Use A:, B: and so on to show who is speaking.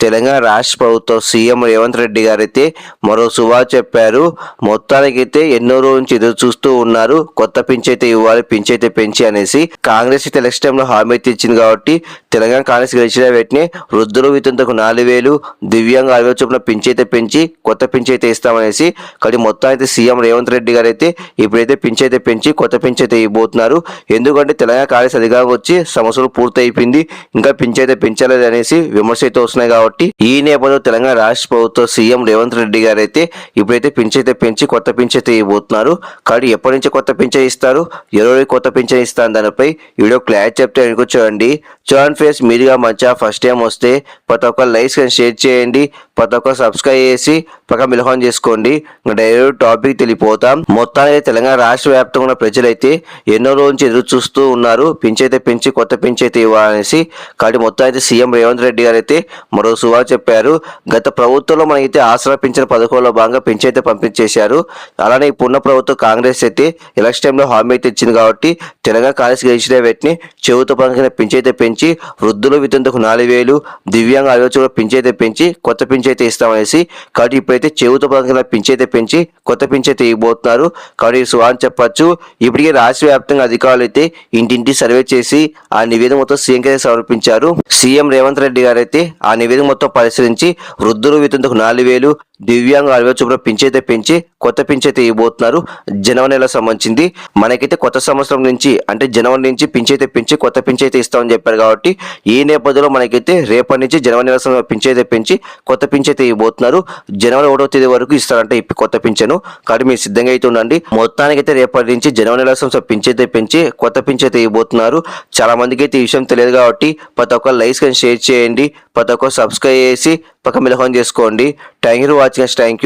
A: తెలంగాణ రాష్ట్ర ప్రభుత్వం సీఎం రేవంత్ రెడ్డి గారైతే మరో శుభా చెప్పారు. మొత్తానికైతే ఎన్నో రోజు నుంచి ఎదురు చూస్తూ ఉన్నారు. కొత్త పింఛ్ అయితే ఇవ్వాలి పింఛైతే పెంచి అనేసి కాంగ్రెస్ అయితే ఎలక్షన్ టైంలో హామీ అయితే ఇచ్చింది కాబట్టి తెలంగాణ కాంగ్రెస్ గెలిచిన వెంటనే వృద్ధులు వితంతకు నాలుగు వేలు దివ్యాంగ అరవై చొప్పున పింఛ్ పెంచి కొత్త పింఛ్ ఇస్తామనేసి కానీ మొత్తానికి అయితే సీఎం రేవంత్ రెడ్డి గారు అయితే ఇప్పుడైతే పింఛైతే పెంచి కొత్త పింఛ్ అయితే ఇవ్వబోతున్నారు. ఎందుకంటే తెలంగాణ కాంగ్రెస్ అధికారం వచ్చి సంవత్సరం పూర్తయిపోయింది. ఇంకా పించైతే పెంచాలి పెంచలేదు అనేసి విమర్శ అయితే వస్తున్నాయి కాబట్టి ఈ నేపథ్యంలో తెలంగాణ రాష్ట్ర ప్రభుత్వం సీఎం రేవంత్ రెడ్డి గారు అయితే ఇప్పుడైతే పింఛైతే అయితే పెంచి కొత్త పింఛైతే ఇవ్వబోతున్నారు. కాబట్టి ఎప్పటి నుంచి కొత్త పింఛన్ ఇస్తారు? ఎవరికి కొత్త పింఛన్ ఇస్తారు దానిపై వీడియో క్లారిటీ చెప్తే వెనుక చూడండి. చూడండి ఫేస్ మీరుగా మంచిగా ఫస్ట్ టైం వస్తే ప్రతి ఒక్క లైక్స్ కానీ షేర్ చేయండి. ప్రతి ఒక్క సబ్స్క్రైబ్ చేసి పక్క మిలహం చేసుకోండి. డైరెక్ట్ టాపిక్ తెలిపోతాం మొత్తానికి తెలంగాణ రాష్ట్ర వ్యాప్తంగా ఉన్న ప్రజలైతే ఎన్నో రోజు నుంచి ఎదురు చూస్తూ ఉన్నారు. పింఛైతే పెంచి కొత్త పింఛైతే ఇవ్వాలనేసి. కాబట్టి మొత్తం అయితే సీఎం రేవంత్ రెడ్డి గారు అయితే మరో సువా చెప్పారు గత ప్రభుత్వంలో మనకైతే ఆసరా పింఛన్ పథకంలో భాగంగా పింఛైతే పంపించేశారు. అలానే ఇప్పుడున్న ప్రభుత్వం కాంగ్రెస్ అయితే ఎలక్షన్ టైంలో హామీ అయితే ఇచ్చింది కాబట్టి తెలంగాణ కాంగ్రెస్ గెలిచిన వెంటనే చెవుతో పక్కన పింఛైతే పెంచి వృద్ధులు వితంతకు నాలుగు వేలు దివ్యాంగ ఆలోచనలో పింఛైతే పెంచి కొత్త పింఛైతే ఇస్తామనేసి కాబట్టి ఇప్పుడైతే చెవుతో పక్కన పింఛైతే పెంచి కొత్త పింఛైతే ఇవ్వబోతున్నారు. కాబట్టి ఈ సువా అని చెప్పచ్చు. ఇప్పటికే రాష్ట్ర వ్యాప్తంగా అధికారులు అయితే ఇంటింటి సర్వే చేసి ఆ నివేదిక మొత్తం సీఎం సమర్పించారు. సీఎం రేవంత్ రెడ్డి గారు అయితే ఆ నివేదిక మొత్తం పరిశీలించి వృద్ధులు వితంతకు నాలుగు వేలు దివ్యాంగ అరవై చొప్పున పింఛైతే పెంచి కొత్త పింఛైతే ఇవ్వబోతున్నారు. జనవరి నెల సంబంధించింది. మనకైతే కొత్త సంవత్సరం నుంచి అంటే జనవరి నుంచి పింఛైతే పెంచి కొత్త పింఛైతే ఇస్తామని చెప్పారు కాబట్టి ఈ నేపథ్యంలో మనకైతే రేపటి నుంచి జనవరి నెల సంబంధించిన పింఛైతే పెంచి కొత్త పింఛైతే ఇవ్వబోతున్నారు. జనవరి ఒకటో తేదీ వరకు ఇస్తారంటే ఈ కొత్త పింఛను. కాబట్టి మీరు సిద్ధంగా అయితే ఉండండి. మొత్తానికైతే రేపటి నుంచి జనవరి నెల సంవత్సరం పింఛైతే పెంచి కొత్త పింఛైతే ఇవ్వబోతున్నారు. చాలా మందికి అయితే ఈ విషయం తెలియదు కాబట్టి ప్రతి ఒక్క లైక్స్ కానీ షేర్ చేయండి. ప్రతి ఒక్క సబ్స్క్రైబ్ చేసి పక్క మిలహం చేసుకోండి. Thank you for watching thank you